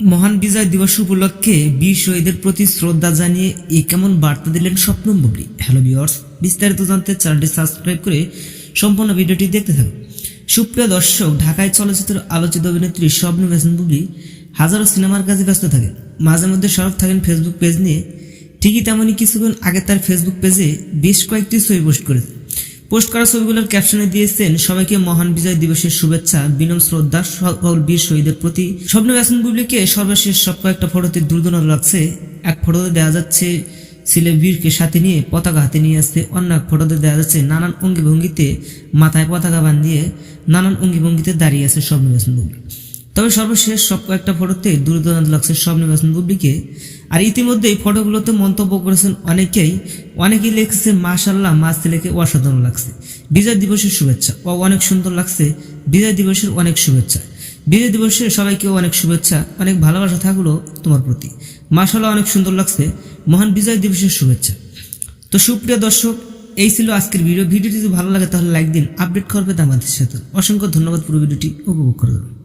মহান বিজয় দিবস উপলক্ষে বীর শহীদের প্রতি শ্রদ্ধা জানিয়ে এই কেমন বার্তা দিলেন স্বপ্ন বুবলি হ্যালো ভিওর্স বিস্তারিত জানতে চ্যানেলটি সাবস্ক্রাইব করে সম্পূর্ণ ভিডিওটি দেখতে থাকুন। সুপ্রিয় দর্শক, ঢাকায় চলচ্চিত্রের আলোচিত অভিনেত্রী স্বপ্ন বেসন বুবলি হাজারো সিনেমার কাজে ব্যস্ত থাকেন। মাঝে মধ্যে সরব থাকেন ফেসবুক পেজ নিয়ে। ঠিকই তেমনই কিছুক্ষণ আগে তার ফেসবুক পেজে বেশ কয়েকটি ছবি পোস্ট করেছে পোস্ট করা ছবিগুলোর ক্যাপশনে দিয়েছেন সবাইকে মহান বিজয় দিবসের শুভেচ্ছা, বিনম শ্রদ্ধা সকল বীর শহীদের প্রতি। স্বপ্ন ব্যাসন বুবলিকে সর্বশেষ সব কয়েকটা ফটোতে দুর্দান্ত লাগছে। এক ফটোতে দেখা যাচ্ছে ছেলে বীরকে সাথে নিয়ে পতাকা হাতে নিয়ে আসছে। অন্য এক ফটোতে দেখা যাচ্ছে নানান অঙ্গি ভঙ্গিতে মাথায় পতাকা বান্ধিয়ে নানান অঙ্গি ভঙ্গিতে দাঁড়িয়ে আছে স্বপ্ন ব্যাসন বুবলি। তবে সর্বশেষ সব কয়েকটা ফটোতে দুর্দান্ত লাগছে স্বপ্ন ব্যাসন বুবলিকে। আর ইতিমধ্যে এই ফটোগুলোতে মন্তব্য করেছেন অনেকেই। অনেকেই লিখেছে মাশাল্লাহ মা ছেলেকে অসাধারণ লাগছে। বিজয় দিবসের শুভেচ্ছা। ও অনেক সুন্দর লাগছে। বিজয় দিবসের অনেক শুভেচ্ছা। বিজয় দিবসে সবাইকে অনেক শুভেচ্ছা, অনেক ভালোবাসা থাকল তোমার প্রতি। মাশাল্লাহ অনেক সুন্দর লাগছে। মহান বিজয় দিবসের শুভেচ্ছা। তো সুপ্রিয় দর্শক, এই ছিল আজকের ভিডিও। ভিডিওটি যদি ভালো লাগে তাহলে লাইক দিন, আপডেট করবে আমাদের সাথে অসংখ্য ধন্যবাদ। পুরো ভিডিওটি উপভোগ করে দেবেন।